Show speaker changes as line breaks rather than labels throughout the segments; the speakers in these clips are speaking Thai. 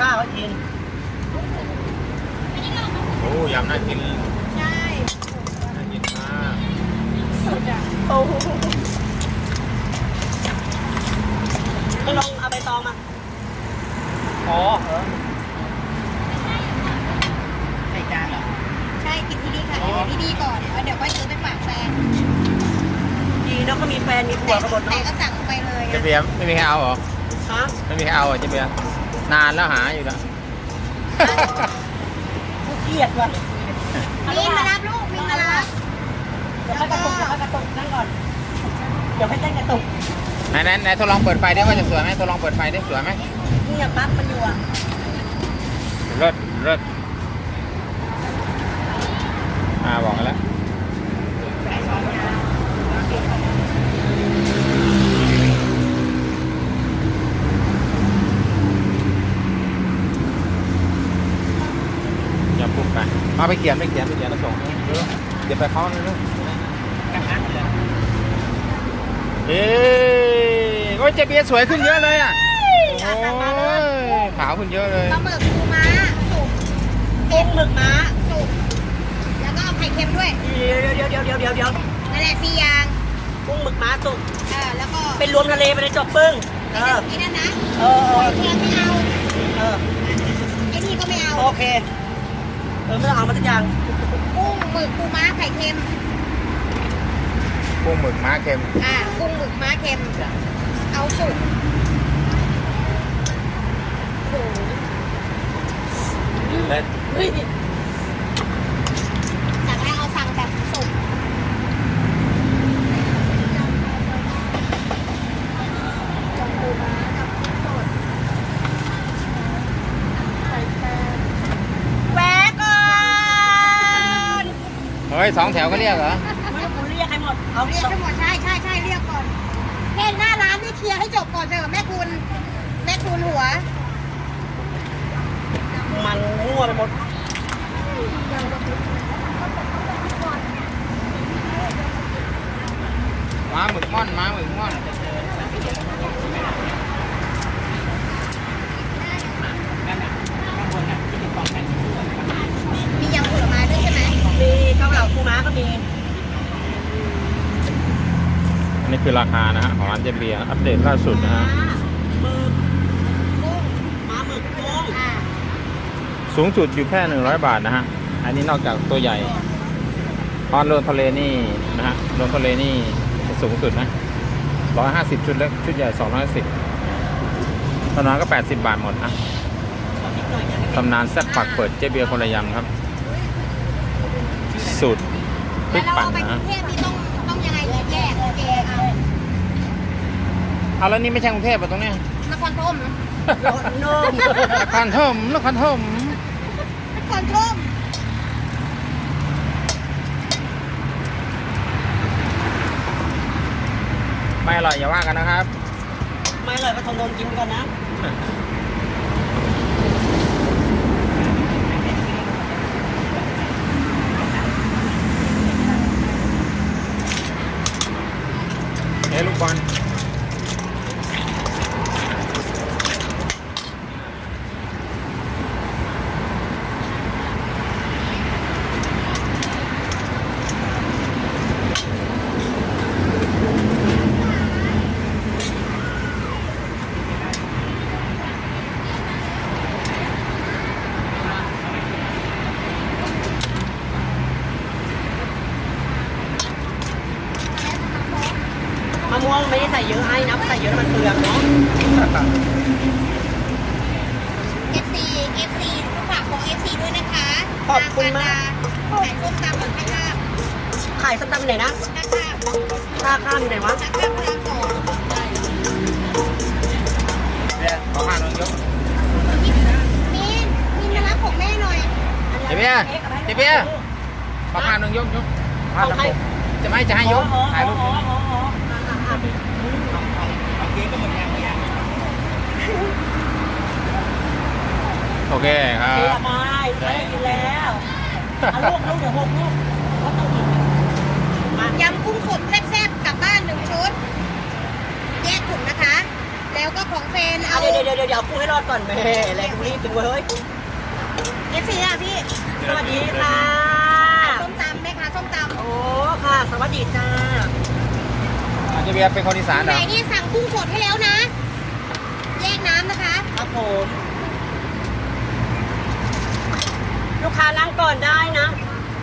ข้าวให้กิน
โอ้ยำน่ากิน
ใช่
น่ากินมาก
สุดอะ
โอ้โหก็ลองเอาใบตองมา อ๋อเออใส่จานเหรอ
ใช่ กินที่นี่ค่ะเดี๋ยวที่นี่ก่อนแล้วเดี๋ยวค่อยซื้อไปฝากแฟน
ดีนะเขามีแฟนมีผัวกันหมด
แต่
เนาะ
ก็สั่งไปเลย
เจเบียร์ไม่มีใครเอาเหรอ
ฮะ
ไม่มีใครเอาเหรอเจเบียร์ นานแล้วหาอยู่แล้ว
กูเกลียดว่ะ
มีมารับลูกมีมารับ
เดี๋ยวให้กระตุกเดี๋ยวให้กระตุกนั่งก่อน เดี๋ยวให้เต้นกระตุก
ไหนไหนไหนทดลองเปิดไฟได้ว่าจะสวยไหมทดลองเปิดไฟได้สวยไหม
นี่อะปั๊บมันอยู่อะ
เลิศเลิศอ่าบอกกันแล้วอย่าปุ๊บไป เอาไปเขียนไปเขียนไปเขียนแล้วส่งเร็วเดี๋ยวไปเขาเลยเร็วเอ้ยโอ้ยเจเบียร์สวยขึ้นเยอะเลยอะโอ้ยขาวขึ้นเยอะเลย
ปลาหมึกปูม้าสุก
กุ้งหมึกม้า
สุกแล้วก็เอาไข่เค็มด้วย
เดี๋ยวเดี๋ยวเดี๋ยวเดี๋ยวเดี๋ยวเดี๋ยว
นั่นแหละสี่อย่าง
กุ้งหมึกม้าสุก
เออแล้วก็
เป็นรวมทะเลไปเลยจบปึ้งเออ
ไอ้นั่นนะ
เออเอ
ไข่
อ
เค็มไม่เอา
เออ
ไอ้นี่ก็ไม่เอา
โอเค เออไม่ต้องเอามาสักอย่าง
กุ้งหมึกปูม้าไข่เค็ม
กุ้งหมึกม้าเค็ม
อ่ากุ้งหมึกม้าเค็ม เอาสุกโอ้โห
เลิศ
เฮ้ย
สั่งแล้วเอาสั่งแบบสุกปูม้ากับกุ้งสดไข่แค็ม
แวะก่อน
เฮ้ ยสองแถวก็เรียกเหรอ
ไม่คุณเรียกให้หมดเอา
เรียกให้หมดใช่ใช่ใช่เรียกก่อนแค่หน้าร้านนี่เคลียร์ให้จบก่อนเถอะแม่คุณแม่คุณหัว
มันมั่วไปหมด
ม้าหมึกม่อนม้าหมึกม่อน
มียำผลไม้ด้วยใช่ไหม
มีเกาเหลาปูม้าก็มี
อันนี้ คือราคานะฮะของร้านเจเบียอัปเดตล่าสุดนะฮะสูงสุดอยู่แค่ 100 บาทนะฮะ อันนี้นอกจากตัวใหญ่ตอนโรนทะเลนี่นะฮะโรนทะเลนี่สูงสุดนะ 150 ชุดเล็กชุดใหญ่ 210ตอนนั้นก็ 80 บาทหมดนะตำนานแซ่บปักเปิดเจเบียคนละยำครับ สูตรพริกปั่นนะฮะ
ต้องยังไงแยกโอเคเอา
เอาแล้วนี่ไม่ใช่กรุงเทพป่ะตรงเนี้ย
นครธม
โยนนม
นครธมนครธม
นครธม
ไม่อร่อยอย่าว่ากันนะครับ
ไม่เลยก็ทนโดนกินก่อนนะ
เฮ้ยลูกบอล
มะม่วงไม่ได้ใส่เยอะให้นะใส่เยอะแล้ว มันเปลืองเนาะ
เอฟซีเอฟซีฝากของเอฟซีด้วยนะคะ
ขอบคุณมาก
ขายส้มตำแบบท่าข้าม
ขายส้มตำที่ไหนนะ
ท่าข้าม
ท่าข้ามอยู่ไหนวะ
ท่าข้ามพระรามสอง
ขอห้าน้องยก
มีมีมารับของแม่หน่อย
เจเบียร์เจเบียร์ขอห้าน้องยกยกห้าน้องยกจะไม่จะให้ยกถ่ายรูป
อ๋
ย
อก อ๋ออ๋ออะอะอะ
โอเคครั
เบีย
บ
ร์ไม่ไม่ได้กินแล้วเอาลูกลูกเดี๋ยวหกลูกก็ต้องกินมายำ
กุ้งสดแซ่บๆกลับบ้านหนึ่งชุด แยกถุงนะคะ แล้วก็ของเฟน
อะ
เอา
เดี๋ยวเดี๋ยวเดี๋ยวเดี๋ยวกูให้รอดก่อนแม่แรงกูรีบจังเว้ย
เอฟซีอะพี่
สวัสดีค่ะ
ส้มตำแม่ค้าส้มตำ
โอ้ค่ะ สวัสดีจ้า
อาจจะเบียร์เป็นคนอีสานเหร
ไหน
อ
นี่สั่งกุ้งสดให้แล้วนะ แยกน้ำนะคะ
ครับผม ลูกค้านั่งก่อนได้นะ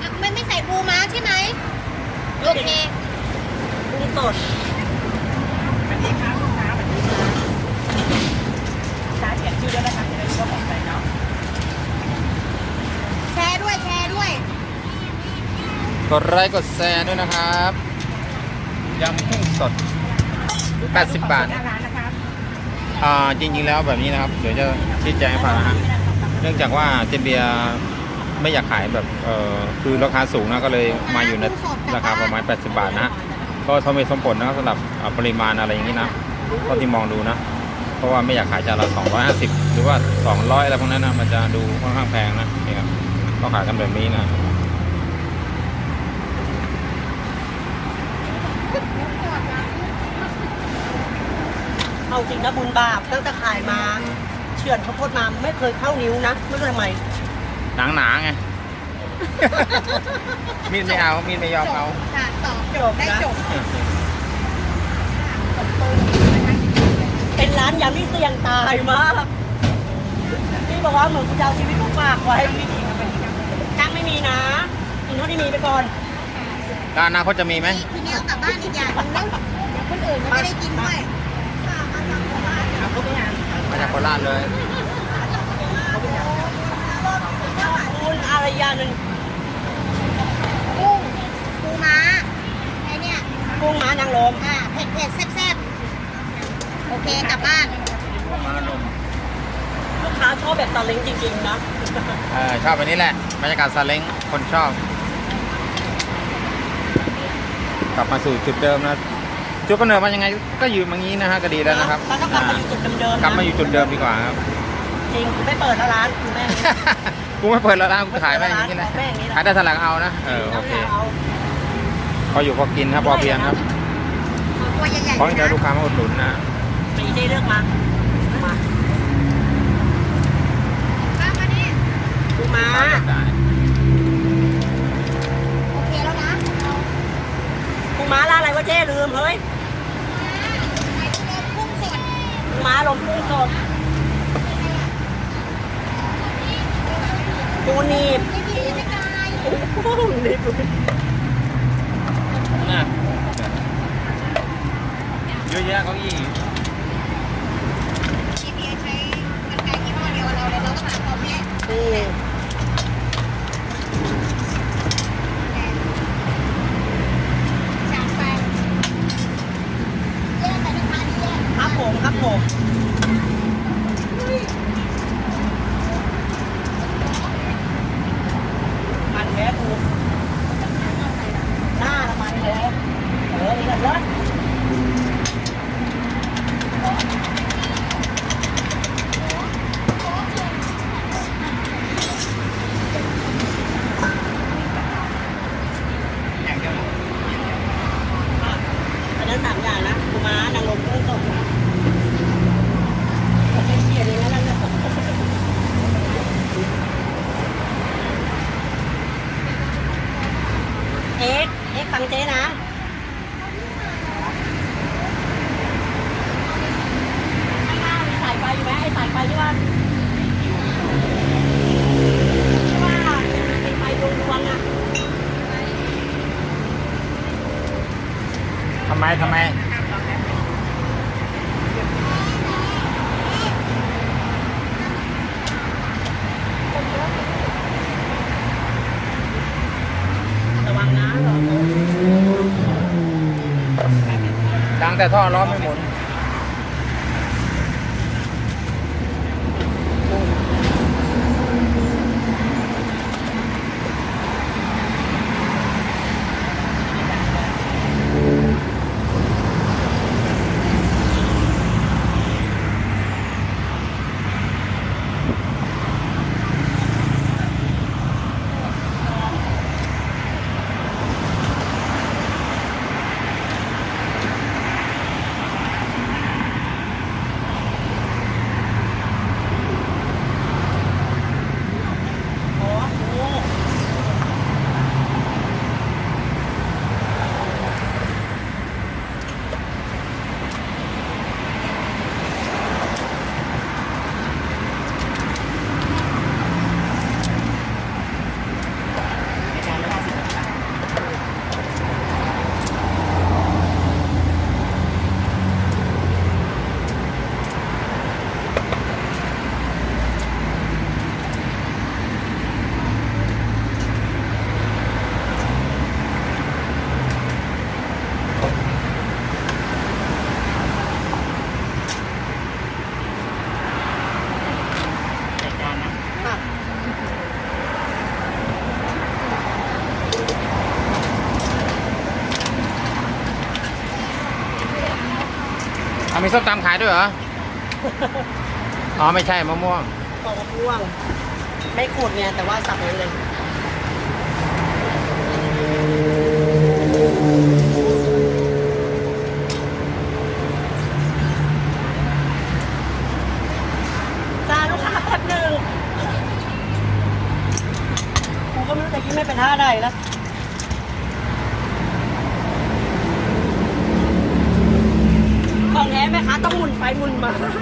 อะไม่ไม่ใส่ปูม้าใช่ไหมโอเค
กุ้งสดชาเขียนชื่อด้วยนะคะจะได้รู้ว่าของใครเนาะ
แชร์ด้วยแชร์ด้วย
กดไลค์กดแชร์ด้วยนะครับยำกุ้งสด 80 บาท
หน้าร้านนะคะ
อ่าจริงๆแล้วแบบนี้นะครับ เดี๋ยวจะชี้แจงให้ฟังนะฮะเนื่องจากว่าเจนเบียร์ ไม่อยากขายแบบเออคือราคาสูงนะก็เลยมาอยู่ในราคาประมาณ 80 บาทนะก็สมเหตุสมผลนะสำหรับปริมาณอะไรอย่างนี้นะก็ที่มองดูนะ เพราะว่าไม่อยากขายจานละ 250 หรือว่า 200 อะไรพวกนั้นนะมันจะดูค่อนข้างแพงนะนี่ครับก็ขายกันแบบนี้นะ
เอาจริงนะบุญบาปตั้งแต่ขายมาเฉือนข้าวโพดมาไม่เคยเข้านิ้วนะไม่รู้ทำไม
หนังหนาไง มีดไม่เอา มีดไม่ยอมเอา
ค่ะตอบ
จบ
ได้
นะ
จบ
เป็นร้านยำที่เสี่ยงตายมากพี่บอกว่าเหมือนกูจะเอาชีวิตมาฝากไว้จ้างไม่มีนะกินเท่าที่มีไปก่อน
แล้วอนาคตจะมีไหม
ทีนี้เอากลับบ้านอีกอย่างหนึงแล้วเดี๋ยวคนอื่นเขาไม่ได้กินด้วย
มาจากโคราชเลย
คุณอารยาหนึ่ง
กุ้งปูม้าไอเนี่ย
กุ้งม้านางรม
อ่าเผ็ดเผ็ดแซ่บๆ โอเคกลับบ้าน
ลูกค้าชอบแบบซาเล้งจริงๆนะ
เออชอบแบบนี้แหละบรรยากาศซาเล้งคนชอบ กลับมาสู่จุดเดิมนะจุดกำเนิดมันยังไงก็อยู่อย่างนี้นะฮะก็ดีแล้วนะครับ
แล้วก็กลับมาอยู่จุดเดิมๆนะ
กลับมาอยู่จุดเดิมดีกว่าครับ
จริงกูไม่เปิดแล้วร้านกูแม่ง
กูไม่เปิดแล้วนะกูขายแม่งอย่างนี้แหละ
แม่งอย่างนี้แหละ
ขายได้เท่าไหร่ก็เอานะเออโอเค
เอา
พออยู่พอกินครับพอเพียงครับ
เอาตัวใหญ่
เพราะ
ๆ
เดี๋ยวลูก
นะ
ค้ามาอุดหนุนนะ
ไปเจ๊เลือกมามา
ป้ามานี่
กูมา
ได้
โอเคแล้วนะเอา
กูมาร้านอะไรวะเจ๊ลืมเฮ้ย
ไข่ต้มกุ้งสด
กูมาลมกุ้งสด หนีบโอ้โหหนีบ
นะเยอะแยะเก้าอี้
ทีพีใช้กันไก่ยี่ห้อเดียวกับเราเลยเราก็หาความแย่
นี่
สามแปดแยกไปนะคะนี่แยก
ครับผมครับผมมันแม่กูหน้าละมันเลยเออนี่กันเลย อันนั้นสามอย่างนะกูม้านางลมกุ้งสดนะผมเป็นเกียรติอย่างนั้นแล้วนะเอ็กซ์เอ็กซ์ฟังเจ๊นะ ข้างหน้ามีสายไฟอยู่ไหมไอ้สายไฟที่ว่าที่ว่าเป็นไฟดวงๆอะ
ทำไม ทำไม
ระวังนะ
ดังแต่ ท่อร้อนไม่หมด มีส้มตำขายด้วยเหรอ อ๋อไม่ใช่มะม่วง
ปอกมะม่วง ไม่ขูดเนี่ยแต่ว่าสับนั้นเลยจ้าลูกค้าแป๊บหนึ่งกูก็ไม่รู้จะกินไม่เป็นท่าใดแล้ว ของแท้ไหม คะต้องหมุนไปหมุนมา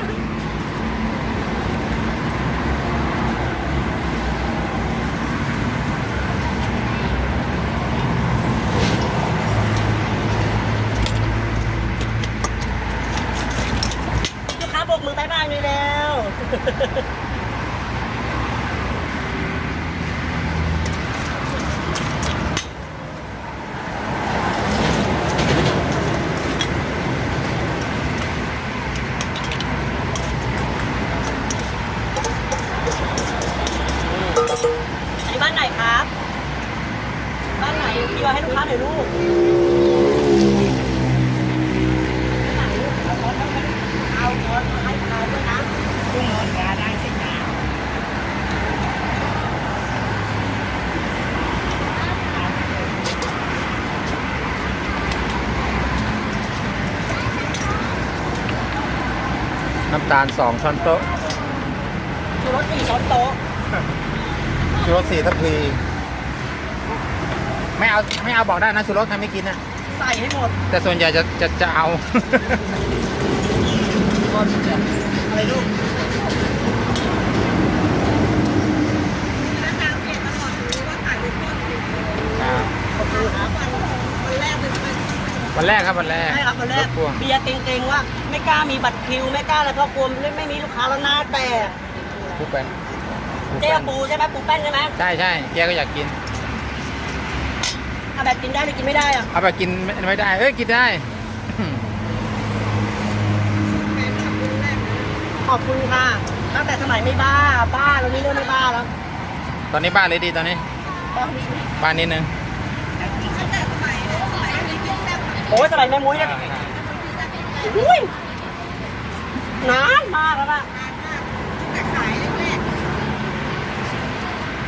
ลูกค้าโบกมือบายบายเลยแล้ว อันนี้บ้านไหนครับ บ้านไหนพี่ว่า ให้ลูกค้าหน่อยลูกบ้านไหนลูกเอาเอาไปเอารถมาให้ทาด้วยนะกุ้งรถยาได้สิจ้า
น้ำตาลสองช้อนโต๊ะ
ชูรสสี่ช้อนโต๊ะ
ชูรสสี่ทัพพี ไม่เอาไม่เอาบอกได้นะชูรสใครไม่กินนะ
ใส่ให้หมด
แต่ส่วนใหญ่จะจะจะเอา
อะไรลูก
แล้วตามเพจตลอดรู้ว่าขายเป็นต้นอยู่
ขอบคุณครับ
วันวันแรกเป็นเป็น
วันแรกครับวันแรก
ใช่ครับวันแรก
ถพ่วง
เบียร์เก่งๆว่าไม่กล้ามีบัตรคิว ไม่กล้าอะไรเพราะกลัวไม่ไม่มีลูกค้าแล้วหน้าแตก
ปูแป้นปู
เจ๊
แป้น
ปูใช่ไหมปูแป้นใช่ไหม
ใช่ใช่แกก็อยากกิน
เอาแบบกินได้หรือกินไม่ได้อะ
เอาไปกินไม่ไม่ได้ เอ้ยกินได้
แฟนคลับรุ่นแรกนะ
ขอบคุณค่ะ ตั้งแต่สมัยไม่บ้า บ้าแล้วนี่เริ่มไม่บ้าแล้ว
ตอนนี้บ้านเลยดีตอนนี้ บ้านนิดนึง
ตั้งแต่สมัยสมัยนี้กินแซ่บอะ
โอ้ยสมัยแม่มุ้ยเนี่ยอุ้ยนานมากแล้วนะ
นานมากตั้งแต่ขายแรก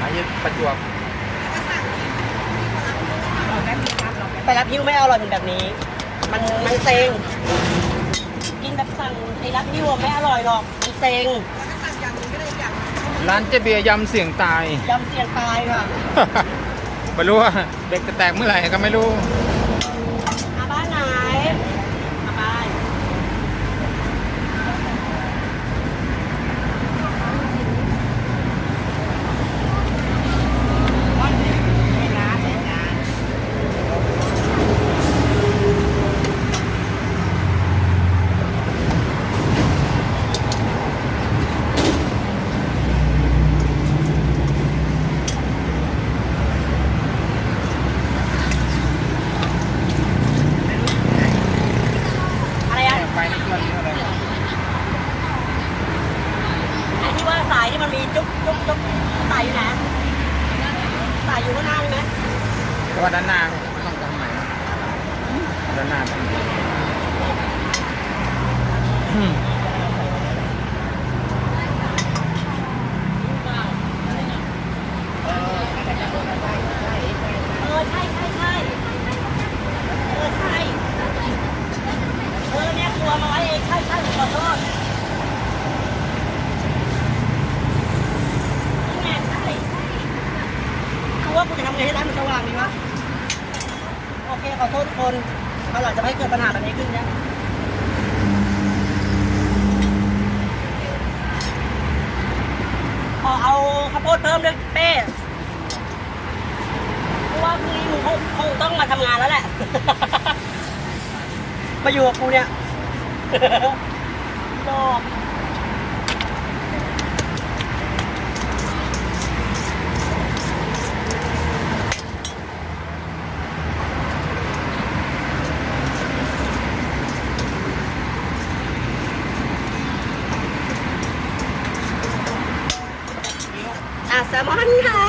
อายุประจวบ
ได้ไป
รับพิ้วไม่อร่อยเหมือนแบบนี้ มันมันเซ็ง กินแบบสั่งไอ้รับพิ้วอะไม่อร่อยหรอก มันเซ็ง
แล้วก็สั่งอย่างหนึงก็ได้อย่าง
ร้านเจเบียร์ยำเสี่ยงตาย
ยำเสียงตายค่ะ
ไม่รู้ว่าเด็กจะแตกเมื่อไหร่ก็ไม่รู้
อาบ้านไหนอาบ้าน อะไรอะ
ไปนี่เกินเท่าไหร่
ไอ้ ที่ว่าสายที่มันมีจุ๊บจุ๊บจุ๊บสายอยู่ไหนสายอยู่ข้างหน้าใช่ไหม
เพราะว่าด้านหน้ามันต้องทำใหม่ด้านหน้าต้องอืม
เออใช่ใช่ใช่เออใช่เออเนี่ยครัวมาไว้เองใช่ใช่ขอโทษนี่ไงใช่กูว่ากูจะทำไงให้ร้านมันสว่างดีวะโอเค ขอโทษทุกคนเอาหลังจะไม่เกิดปัญหาแบบนี้ขึ้นนะขอเอาข้าวโพดเพิ่มด้วยเป้เพราะว่าพรุ่งนี้มึงคงคงต้องมาทำงานแล้วแหละ มาอยู่กับกูเนี่ยดอกอะแซลมอนค่ะ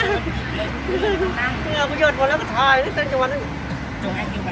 เหงื่อะโยชน์หมดแล้วก็ถ่ายนี่จนจังหวะนั้น
จงให้คิว